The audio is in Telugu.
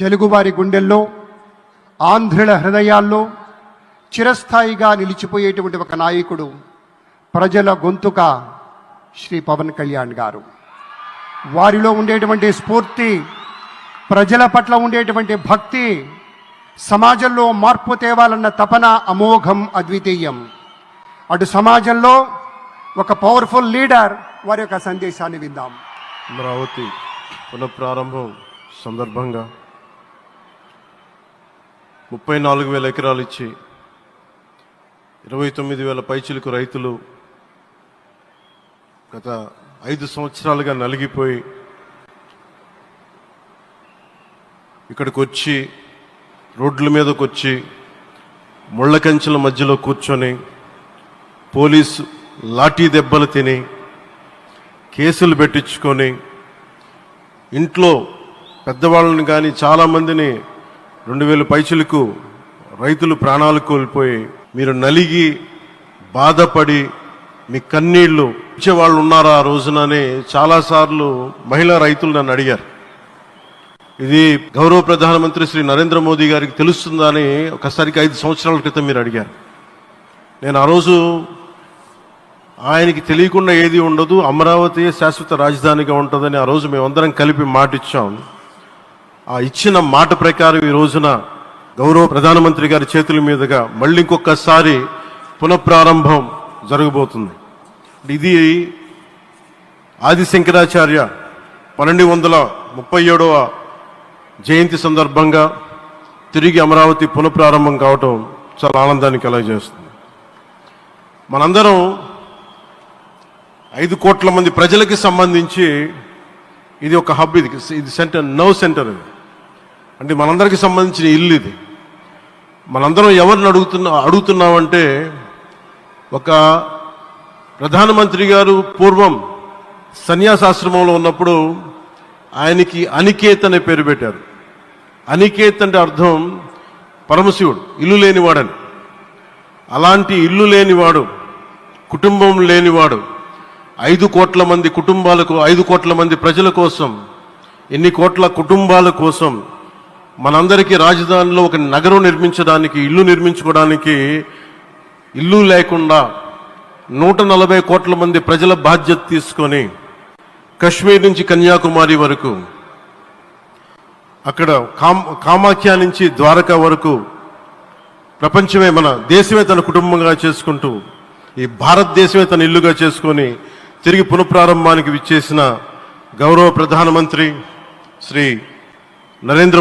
తెలుగువారి గుండెల్లో ఆంధ్రుల హృదయాల్లో చిరస్థాయిగా నిలిచిపోయేటువంటి ఒక నాయకుడు ప్రజల గొంతుక శ్రీ పవన్ కళ్యాణ్ గారు. వారిలో ఉండేటువంటి స్ఫూర్తి ప్రజల పట్ల ఉండేటువంటి భక్తి సమాజంలో మార్పు తేవాలన్న తపన అమోఘం అద్వితీయం. అటు సమాజంలో ఒక పవర్ఫుల్ లీడర్ వారి యొక్క సందేశాన్ని విందాం. అమరావతి పునఃప్రారంభం సందర్భంగా ముప్పై నాలుగు వేల ఎకరాలు ఇచ్చి ఇరవై తొమ్మిది వేల పైచిలకు రైతులు గత ఐదు సంవత్సరాలుగా నలిగిపోయి ఇక్కడికి వచ్చి రోడ్ల మీదకు వచ్చి ముళ్ళ కంచెల మధ్యలో కూర్చొని పోలీసు లాఠీ దెబ్బలు తిని కేసులు పెట్టించుకొని ఇంట్లో పెద్దవాళ్ళని కానీ చాలామందిని రెండు వేల పైచులకు రైతులు ప్రాణాలు కోల్పోయి మీరు నలిగి బాధపడి మీ కన్నీళ్ళు ఇచ్చేవాళ్ళు ఉన్నారా ఆ రోజునని చాలాసార్లు మహిళా రైతులు నన్ను అడిగారు. ఇది గౌరవ ప్రధానమంత్రి శ్రీ నరేంద్ర మోదీ గారికి తెలుస్తుందా అని ఒకసారికి ఐదు సంవత్సరాల క్రితం మీరు అడిగారు. నేను ఆ రోజు ఆయనకి తెలియకుండా ఏది ఉండదు అమరావతి శాశ్వత రాజధానిగా ఉంటుందని ఆ రోజు మేమందరం కలిపి మాటిచ్చాం. ఆ ఇచ్చిన మాట ప్రకారం ఈ రోజున గౌరవ ప్రధానమంత్రి గారి చేతుల మీదుగా మళ్ళీ ఇంకొకసారి పునఃప్రారంభం జరగబోతుంది. ఇది ఆది శంకరాచార్య పన్నెండు వందల ముప్పై ఏడవ జయంతి సందర్భంగా తిరిగి అమరావతి పునఃప్రారంభం కావటం చాలా ఆనందాన్ని కలగజేస్తుంది. మనందరం ఐదు కోట్ల మంది ప్రజలకి సంబంధించి ఇది ఒక హబ్ ఇది ఇది సెంటర్ నవ్ సెంటర్ ఇది. అంటే మనందరికి సంబంధించిన ఇల్లు ఇది. మనందరం ఎవరిని అడుగుతున్నా అడుగుతున్నామంటే ఒక ప్రధానమంత్రి గారు పూర్వం సన్యాసాశ్రమంలో ఉన్నప్పుడు ఆయనకి అనికేత్ అనే పేరు పెట్టారు. అనికేత్ అంటే అర్థం పరమశివుడు ఇల్లు లేనివాడని. అలాంటి ఇల్లు లేనివాడు కుటుంబం లేనివాడు ఐదు కోట్ల మంది కుటుంబాలకు ఐదు కోట్ల మంది ప్రజల కోసం ఎన్ని కోట్ల కుటుంబాల కోసం మనందరికీ రాజధానిలో ఒక నగరం నిర్మించడానికి ఇల్లు నిర్మించుకోవడానికి ఇల్లు లేకుండా నూట నలభై కోట్ల మంది ప్రజల బాధ్యత తీసుకొని కశ్మీర్ నుంచి కన్యాకుమారి వరకు అక్కడ కామ్ కామాఖ్య నుంచి ద్వారకా వరకు ప్రపంచమే మన దేశమే తన కుటుంబంగా చేసుకుంటూ ఈ భారతదేశమే తన ఇల్లుగా చేసుకొని తిరిగి పునఃప్రారంభానికి విచ్చేసిన గౌరవ ప్రధానమంత్రి శ్రీ నరేంద్ర